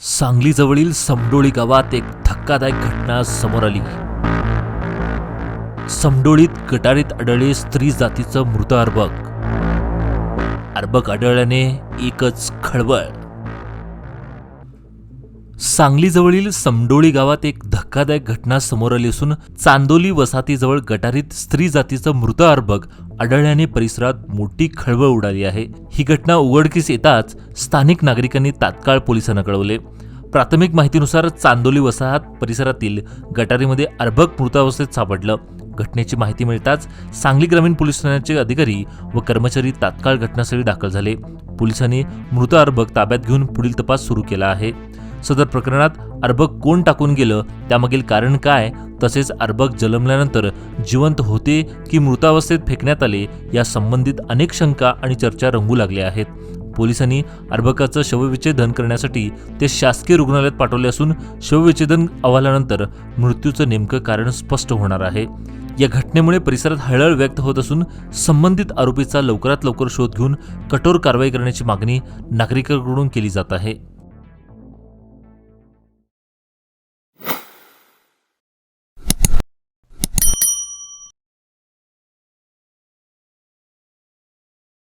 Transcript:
सांगलीजवळील समडोळी गावात एक धक्कादायक घटना समोर आली. समडोळीत गटारीत आढळले स्त्री जातीचं मृत अर्भक. अर्भक आढळल्याने एकच खळबळ. सांगलीजवळील समडोळी गावात एक धक्कादायक घटना समोर आली असून चांदोली वसाहतीजवळ गटारीत स्त्री जातीचं मृत अर्भक आढळल्याने परिसरात मोठी खळबळ उडाली आहे. ही घटना उघडकीस येताच स्थानिक नागरिकांनी तात्काळ पोलिसांना कळवले. प्राथमिक माहितीनुसार चांदोली वसाहत परिसरातील गटारीमध्ये अर्भक मृतावस्थेत सापडलं. घटनेची माहिती मिळताच सांगली ग्रामीण पोलीस ठाण्याचे अधिकारी व कर्मचारी तात्काळ घटनास्थळी दाखल झाले. पोलिसांनी मृत अर्भक ताब्यात घेऊन पुढील तपास सुरू केला आहे. सदर प्रकरणात अर्भक कोण टाकून गेलं? त्यामागील कारण काय? तसेच अर्भक जन्मल्यानंतर जिवंत होते की मृतावस्थेत फेकण्यात आले या संबंधित अनेक शंका आणि चर्चा रंगू लागल्या आहेत. पोलिसांनी अर्भकाचं शवविच्छेदन करण्यासाठी ते शासकीय रुग्णालयात पाठवले असून शवविच्छेदन अहवालानंतर मृत्यूचं नेमकं कारण स्पष्ट होणार आहे. या घटनेमुळे परिसरात हळहळ व्यक्त होत असून संबंधित आरोपीचा लवकरात लवकर शोध घेऊन कठोर कारवाई करण्याची मागणी नागरिकांकडून केली जात आहे.